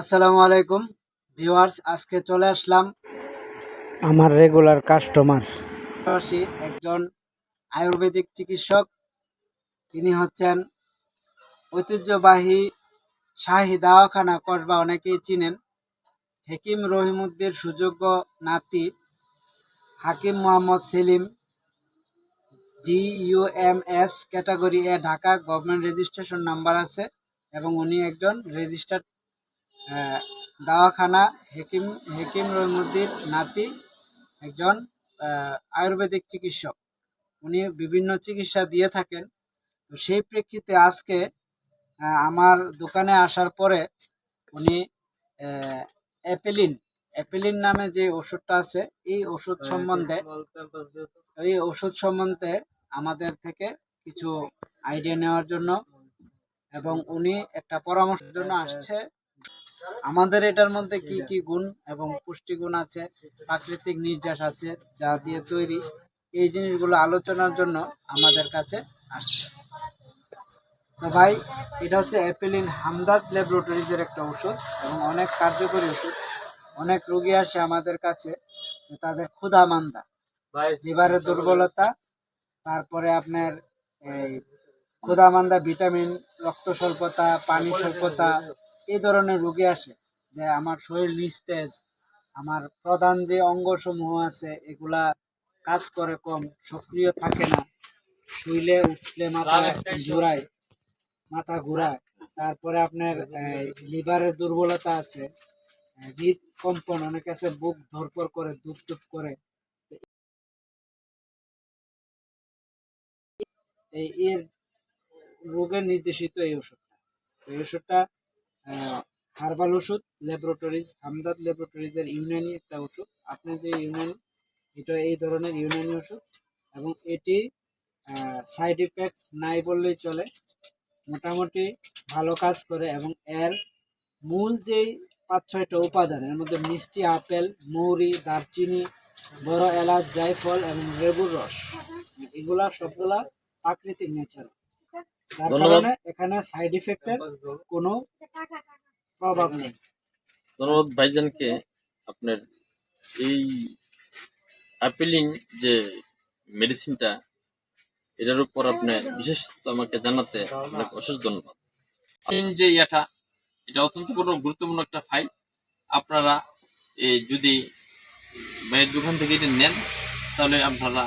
আসসালামু আলাইকুম। ভিউয়ার্স আজকে চলে আসলাম আমার রেগুলার কাস্টমার একজন আয়ুর্বেদিক চিকিৎসক। তিনি হচ্ছেন ঐতিহ্যবাহী শাহী দাওয়াখানা কসবা অনেকেই চিনেন। হেকিম রহিমুদ্দির সুযোগ্য নাতি Hakim Mohammad Salim DUMS category A Dhaka government registration number আছে এবং উনি একজন রেজিস্টার্ড দাওয়াখানা হেকিম হেকিম রহিমুদ্দির নাতি একজন আয়ুর্বেদিক চিকিৎসক। উনি বিভিন্ন চিকিৎসা দিয়ে থাকেন। তো সেই প্রেক্ষিতে আজকে আমার দোকানে আসার পরে উনি অ্যাপেলিন অ্যাপেলিন নামে যে ওষুধটা আছে এই ওষুধ সম্বন্ধে এই ওষুধ সম্বন্ধে আমাদের থেকে কিছু আইডিয়া নেওয়ার জন্য এবং উনি একটা পরামর্শের জন্য আসছে। আমাদের এটার মধ্যে কি কি গুণ এবং পুষ্টিগুণ আছে প্রাকৃতিক নির্যাস আছে যা দিয়ে তৈরি এই জিনিসগুলো আলোচনার জন্য আমাদের কাছে আসছে। তো ভাই এটা হচ্ছে অ্যাপেলিন হামদার্দ ল্যাবরেটরিজের একটা ওষুধ এবং অনেক কার্যকরী ওষুধ অনেক রোগী আসে আমাদের কাছে যে তাদের ক্ষুধা মান্দা। লিভারের দুর্বলতা তারপরে আপনার এই ক্ষুধা মান্দা ভিটামিন রক্ত স্বল্পতা পানি স্বল্পতা এই ধরনের রোগী আসে যে আমার শরীর নিস্তেজ আমার প্রধান যে অঙ্গসমূহ আছে এগুলা কাজ করে কম সক্রিয় থাকে না। শুইলে উঠলে মাথা ঘুরায় মাথা ঘুরায়। তারপরে আপনার লিভারের দুর্বলতা আছে হৃদ কম্পন অনেক আছে বুক ধরপর করে দুপ দুপ করে। এই এর রোগের নির্দেশিত এই ওষুধটা। এই ওষুধটা হার্বাল ওষুধ ল্যাবরেটরিজ হামদাদ ল্যাবরেটরিজের ইউনানি একটা ওষুধ। আপনি যে ইউনানি এটা এই ধরনের ইউনানি ওষুধ এবং এটি সাইড ইফেক্ট নাই বললেই চলে মোটামুটি ভালো কাজ করে এবং এর মূল যেই পাঁচ ছয়টা উপাদান এর মধ্যে মিষ্টি আপেল মৌরি দারচিনি বড় এলাচ জায়ফল এবং লেবুর রস এগুলা সবগুলা প্রাকৃতিক নেচার যার কারণে এখানে সাইড ইফেক্টের কোনো ধন্যবাদ ভাইজানকে আপনার এই অ্যাপেলিন যে মেডিসিনটা, এটার উপর আপনি বিশেষ আমাকে জানাতে আপনাকে অশেষ ধন্যবাদ। যে ইয়াটা, এটা অত্যন্ত কোনো গুরুত্বপূর্ণ একটা ফাইল। আপনারা এই যদি ভাইয়ের দোকান থেকে এটা নেন, তাহলে আপনারা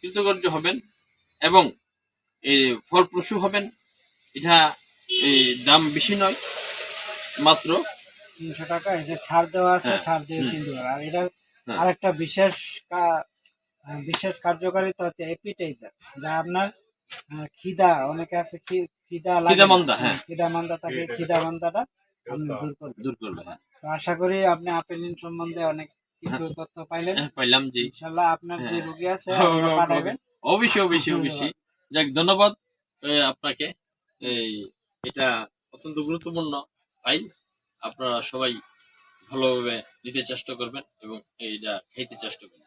কৃতকার্য হবেন এবং ফলপ্রসূ হবেন। এটা এই দাম বেশি নয় মাত্র। তিনশো টাকা এই যে ছাড় দেওয়া আছে হ্যাঁ, ছাড় দিয়ে। কিনতে পারে আর এটার হ্যাঁ। আরেকটা বিশেষ কা- বিশেষ কার্যকারিতা হচ্ছে এপিটাইজার যা আপনার খিদা অনেকে আছে খিদা লাগে না। হ্যাঁ। খিদা মান্দা থাকে খিদা মান্দাটা দূর করবেন। দূর করবে হ্যাঁ। তো আশা করি আপনি আপেলিন সম্বন্ধে অনেক কিছু তথ্য পাইলেন। হ্যাঁ, পাইলাম যে ইনশাল্লাহ আপনার যে হ্যাঁ। রোগী আছে আপনারা পাঠাবেন। অবশ্যই অবশ্যই অবশ্যই। যাক ধন্যবাদ আপনাকে। এই এটা অত্যন্ত গুরুত্বপূর্ণ ফাইল। আপনারা সবাই ভালোভাবে নিতে চেষ্টা করবেন এবং এইটা খাইতে চেষ্টা করবেন।